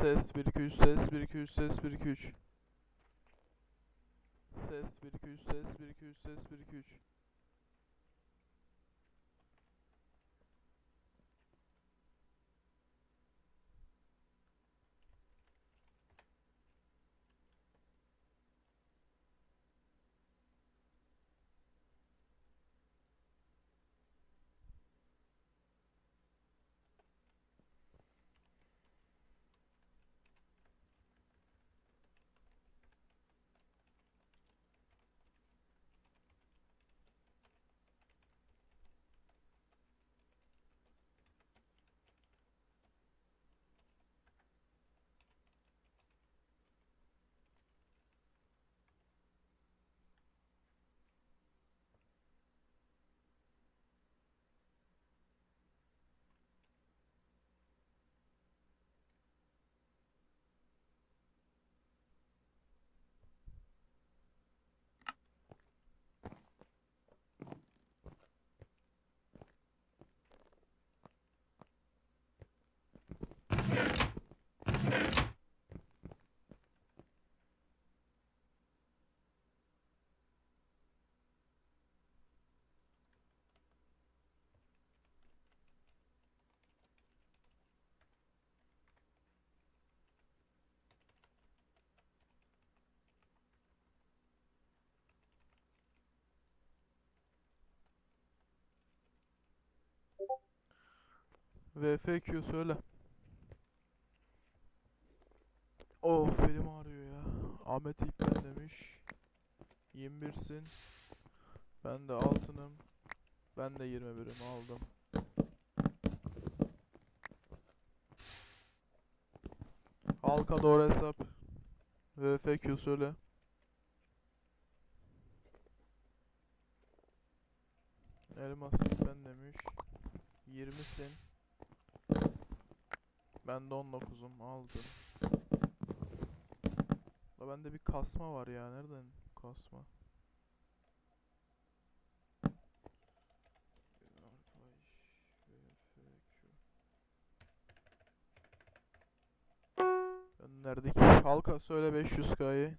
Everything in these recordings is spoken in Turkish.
Ses 1 2 3 ses 1 2 3 ses 1 2 3. Ses 1 2 3 ses 1 2 3 ses 1 2 3. VFQ söyle. Of elim ağrıyor ya. Ahmet ilk ben demiş. 21'sin. Ben de altınım. Ben de 21'imi aldım. Halka doğru hesap. VFQ söyle. Elmas ben demiş. 20'sin. Ben de 19'um aldım. Da bende bir kasma var ya. Nereden kasma? Gönderdik. Halka söyle 500k'yı.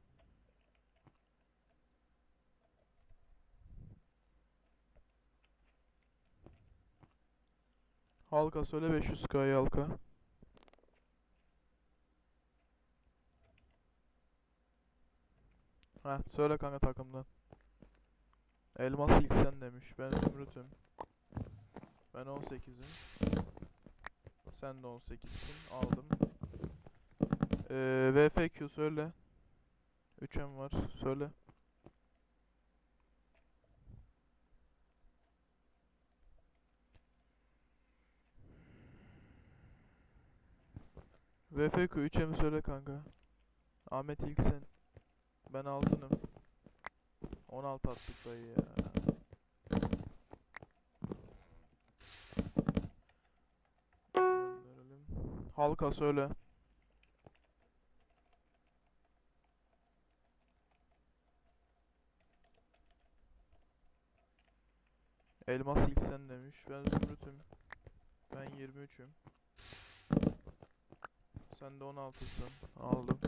Halka söyle 500k'yı halka. Heh söyle kanka takımdan. Elmas ilk sen demiş. Ben Zümrüt'üm. Ben 18'im. Sen de 18'sin. Aldım. Ee, VFQ söyle. 3M var. Söyle. VFQ 3M'i söyle kanka. Ahmet ilk sen. Ben altınım. 16 attık dayı ya. Gönderelim. Halka söyle. Elmas ilk sen demiş. Ben Zümrüt'üm. Ben 23'üm. Sen de 16'sın. Aldım.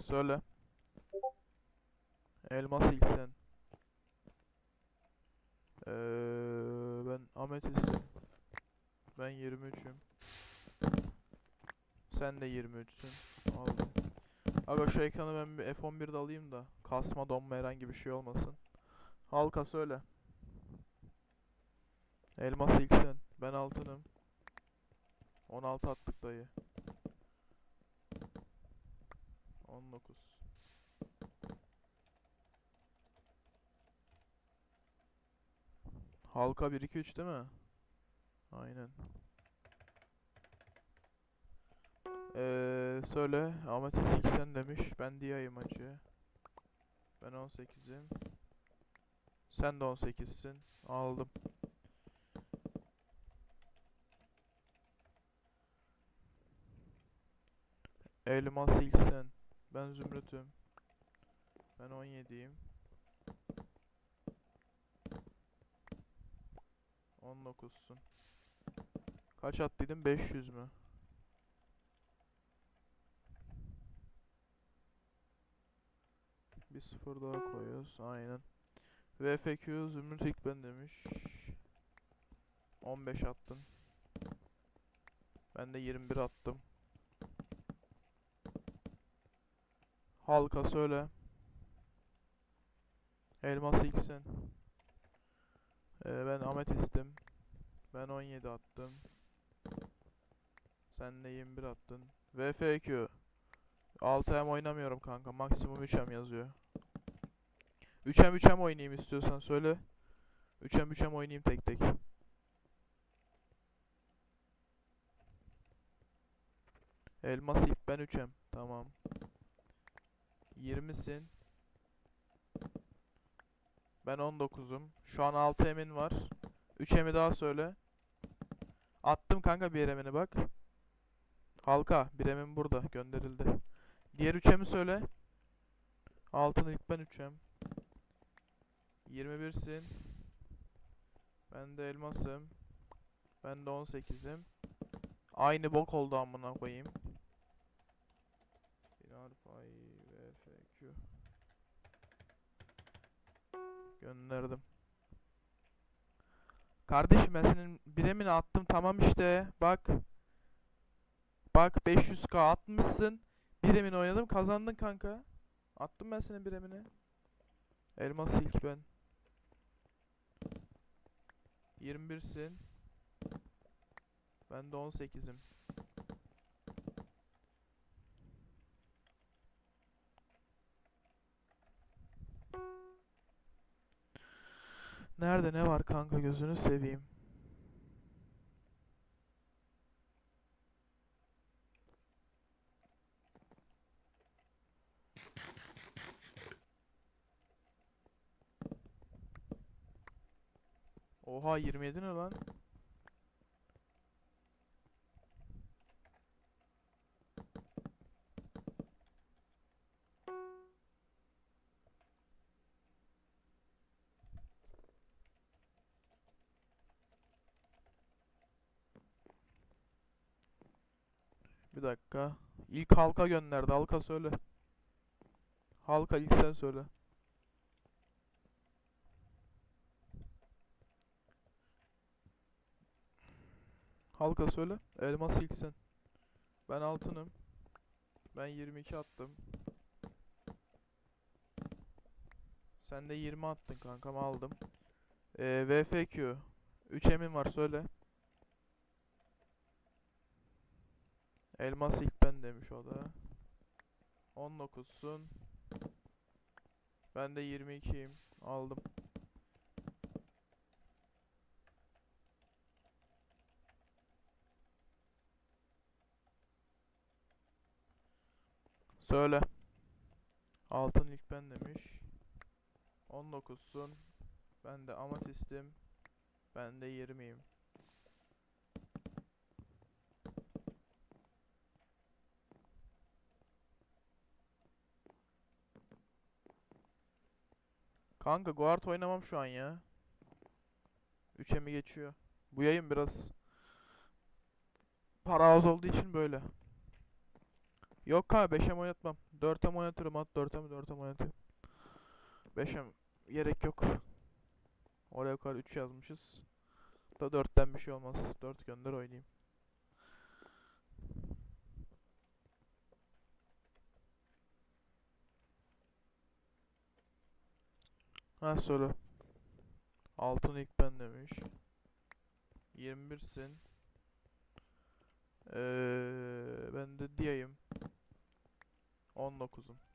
Söyle. Elmas ilk sen. Ee, ben Ametist'im. Ben 23'üm. Sen de 23'sün. Aldım. Aga şu ekranı ben bir F11'de alayım da kasma donma herhangi bir şey olmasın. Halka söyle. Elmas ilk sen. Ben altınım. 16 attık dayı. 19. Halka 1 2 3 değil mi? Aynen. Ee, söyle Ahmet Esik sen demiş. Ben Dia'yım acı. Ben 18'im. Sen de 18'sin. Aldım. Elmas ilk sen. Ben Zümrüt'üm. Ben 17'yim. 19'sun. Kaç attıydım? 500 mü? Bir sıfır daha koyuyoruz. Aynen. VFQ Zümrüt ilk ben demiş. 15 attın. Ben de 21 attım. Halka söyle. Elmas ilksin. Ee, ben ametistim. Ben 17 attım. Sen de 21 attın. VFQ. 6M oynamıyorum kanka. Maksimum 3M yazıyor. 3M 3M oynayayım istiyorsan söyle. 3M 3M oynayayım tek tek. Elmas ilk ben 3M. Tamam. 20'sin. Ben 19'um. Şu an 6 emin var. 3 emi daha söyle. Attım kanka bir emini bak. Halka bir emin burada gönderildi. Diğer 3 emi söyle. Altın ilk ben 3 em. 21'sin. Ben de elmasım. Ben de 18'im. Aynı bok oldu amına koyayım. Dinar pay VFQ. Gönderdim. Kardeşim ben senin biremini attım tamam işte. Bak. Bak 500k atmışsın. Biremini oynadım kazandın kanka. Attım ben senin biremini. Elmas ilk ben. 21'sin. Ben de 18'im. Nerede ne var kanka gözünü seveyim. Oha 27 ne lan? Bir dakika. İlk halka gönderdi. Halka söyle. Halka ilk sen söyle. Halka söyle. Elmas ilk sen. Ben altınım. Ben 22 attım. Sen de 20 attın kankam aldım. Ee, VFQ. 3 emin var söyle. Elmas ilk ben demiş o da. 19'sun. Ben de 22'yim. Aldım. Söyle. Altın ilk ben demiş. 19'sun. Ben de amatistim. Ben de 20'yim. Kanka guard oynamam şu an ya. 3'e mi geçiyor? Bu yayın biraz para az olduğu için böyle. Yok kanka 5'e oynatmam. 4'e oynatırım at 4'e mi 4'e oynatırım. 5'e gerek yok. Oraya kadar 3 yazmışız. Da 4'ten bir şey olmaz. 4 gönder oynayayım. Ha soru. Altın ilk ben demiş. 21'sin. Ee, ben de diyeyim. 19'um.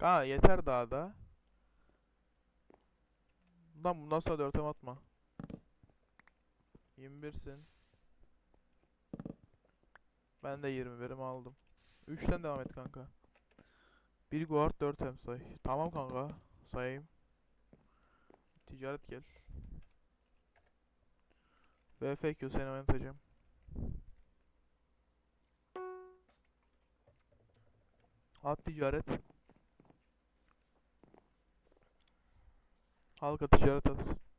Aa yeter daha da. Lan bundan sonra dörtem atma. 21'sin. Ben de 20 verim aldım. 3'ten devam et kanka. 1 guard 4 em say. Tamam kanka. Sayayım. Ticaret gel. VFQ seni oynatacağım. At ticaret. Halka ticaret at.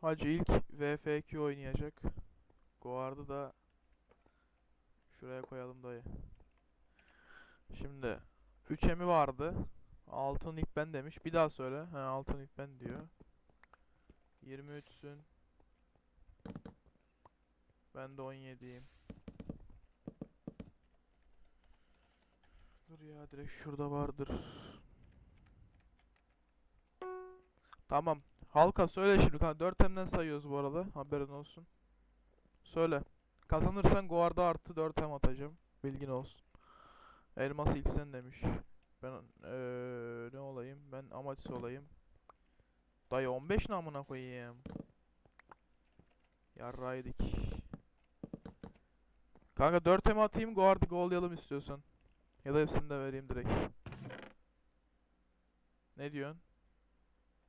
Hacı ilk VFQ oynayacak. Guard'ı da şuraya koyalım dayı. Şimdi 3 emi vardı. Altın ilk ben demiş. Bir daha söyle. Ha altın ilk ben diyor. 23'sün. Ben de 17'yim. Dur ya direkt şurada vardır. Tamam. Halka söyle şimdi kanka. 4 hemden sayıyoruz bu arada. Haberin olsun. Söyle. Kazanırsan guarda artı 4 hem atacağım. Bilgin olsun. Elmas ilk sen demiş. Ben eee ne olayım? Ben amaçsız olayım. Dayı 15 namına koyayım. Yarraydık. Kanka 4 hem atayım guardı gollayalım istiyorsan. Ya da hepsini de vereyim direkt. Ne diyorsun?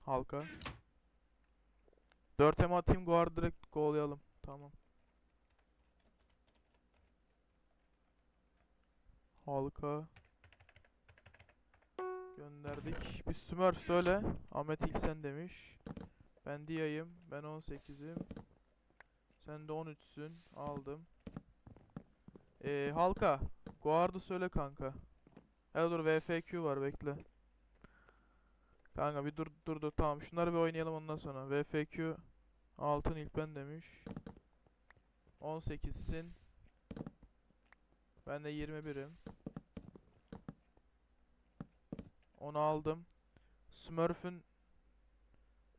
Halka. 4 hem atayım guard direkt gollayalım. Tamam. Halka. Gönderdik. Bir Smurf söyle. Ahmet ilk sen demiş. Ben Dia'yım. Ben 18'im. Sen de 13'sün. Aldım. Ee, halka. Guard'ı söyle kanka. Ya dur VFQ var bekle. Kanka bir dur dur dur tamam şunları bir oynayalım ondan sonra. VFQ altın ilk ben demiş. 18'sin. Ben de 21'im. Onu aldım. Smurf'ün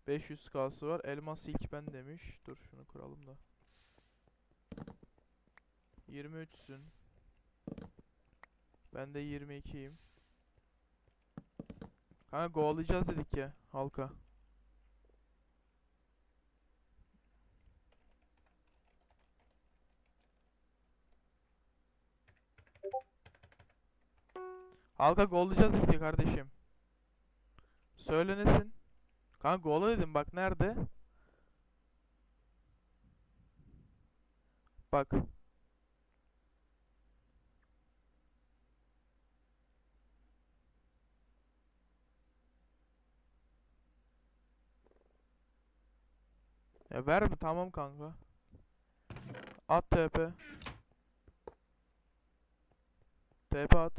500k'sı var. Elmas ilk ben demiş. Dur şunu kuralım da. 23'sün. Ben de 22'yim. Kanka go'layacağız dedik ya halka. Halka gollayacağız dedik ya kardeşim. Söylenesin. Kanka gola dedim bak nerede? Bak. Ya verme tamam kanka. At TP. TP at.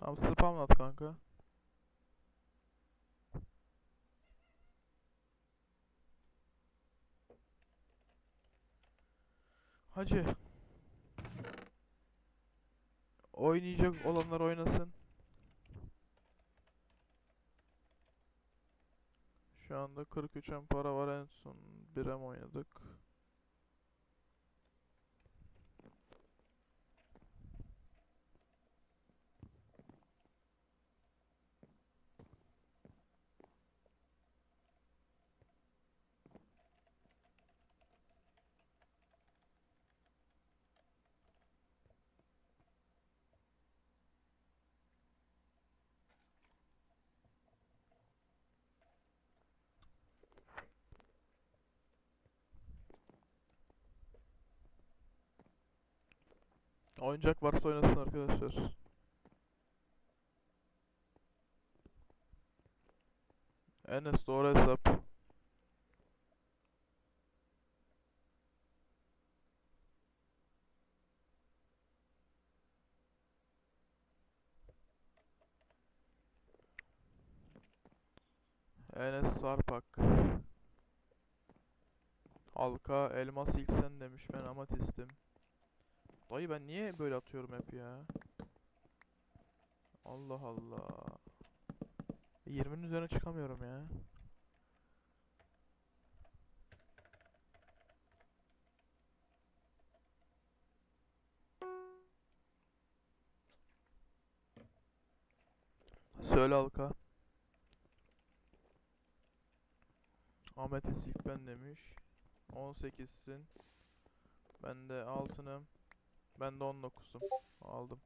Tamam spam at kanka. Hacı. Oynayacak olanlar oynasın. Şu anda 43 em para var en son 1 em oynadık. Oyuncak varsa oynasın arkadaşlar. Enes doğru hesap. Enes Sarpak. Halka elmas ilk sen demiş ben amatistim. Dayı ben niye böyle atıyorum hep ya? Allah Allah. 20'nin üzerine çıkamıyorum ya. Söyle Halka. Ahmet Esik ben demiş. 18'sin. Ben de altınım. Ben de 19'um. Aldım.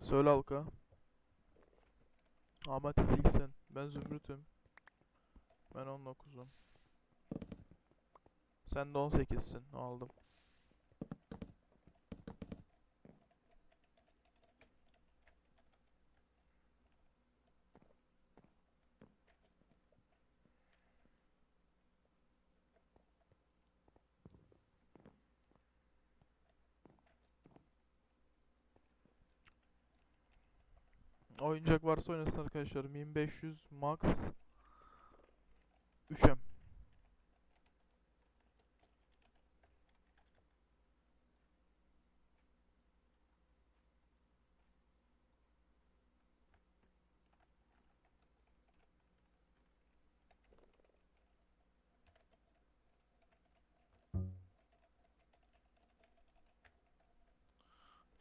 Söyle Halka. Ahmet Esik'sin. Ben Zümrüt'üm. Ben 19'um. Sen de 18'sin. Aldım. Oyuncak varsa oynasın arkadaşlar. 1500 max 3M.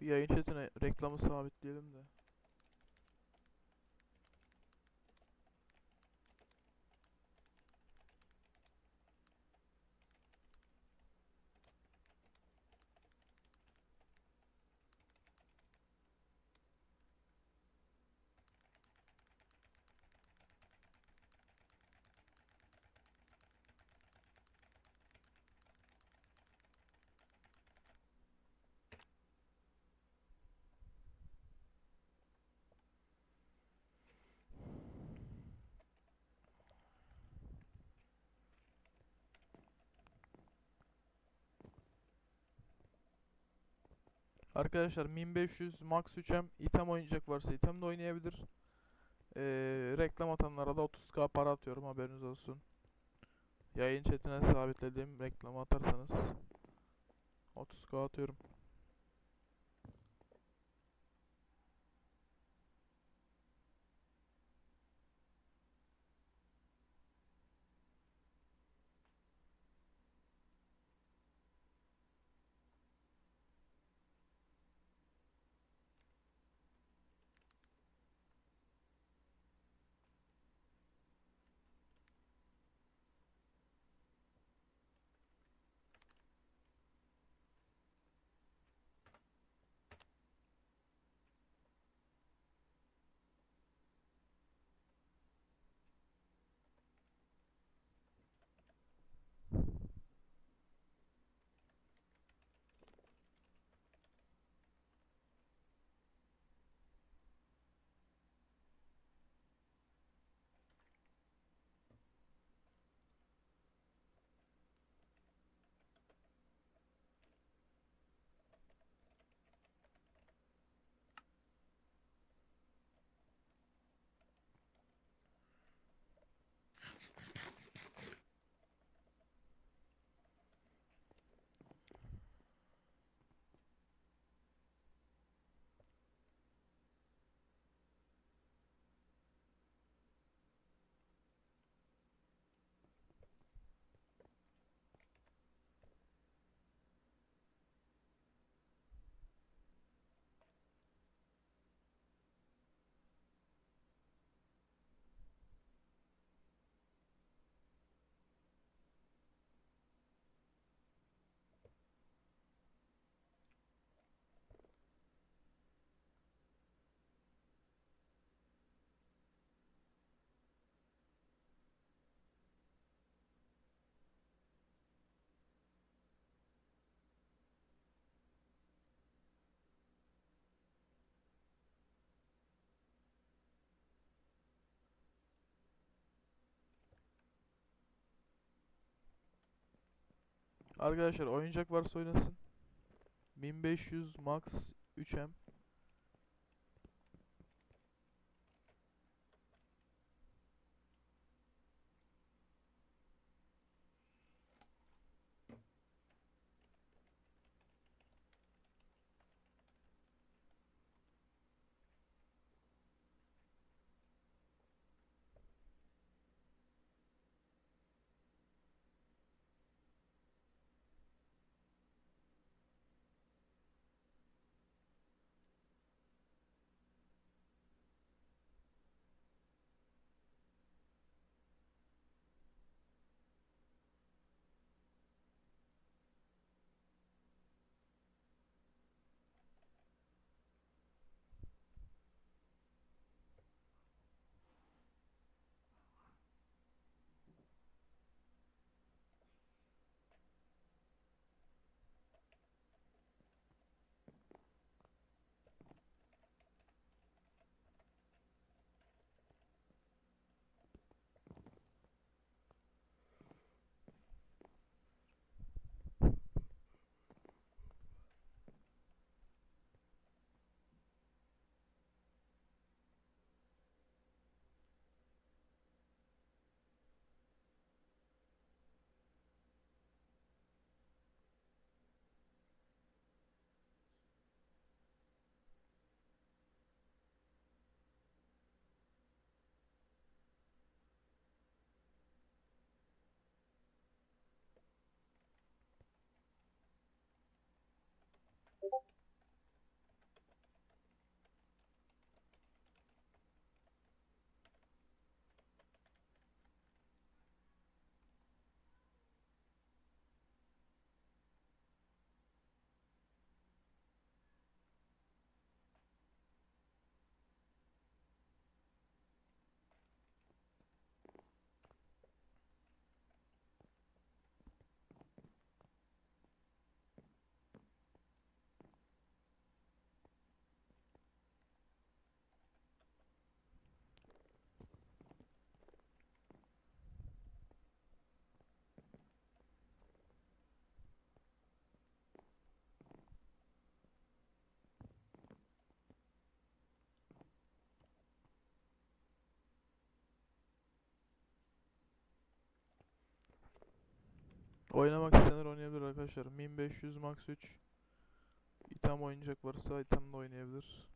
Bir yayın chatine reklamı sabitleyelim de. Arkadaşlar 1500 max 3M item oynayacak varsa item de oynayabilir. Ee, reklam atanlara da 30k para atıyorum haberiniz olsun. Yayın chatine sabitlediğim reklamı atarsanız 30k atıyorum. Arkadaşlar oyuncak varsa oynasın. 1500 max 3M. Oynamak isteyenler oynayabilir arkadaşlar. 1500 max 3. İtem oynayacak varsa item de oynayabilir.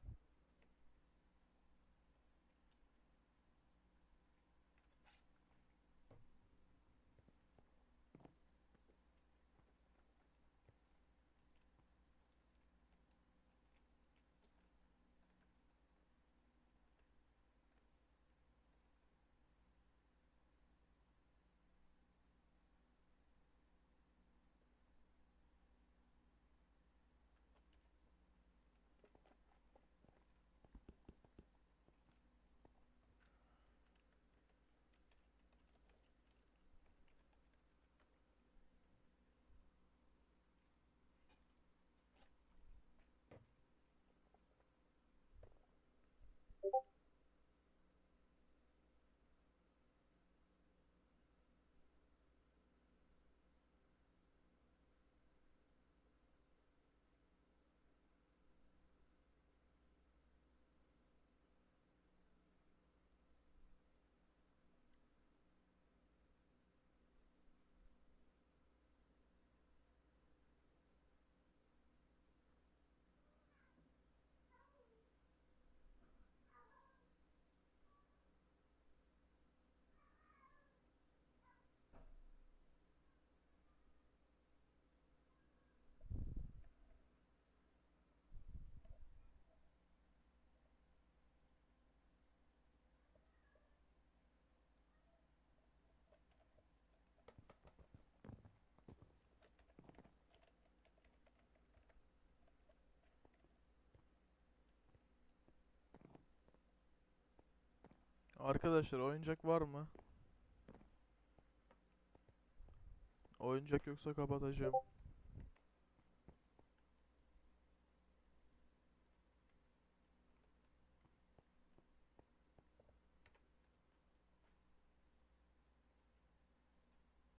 Arkadaşlar oyuncak var mı? Oyuncak yoksa kapatacağım.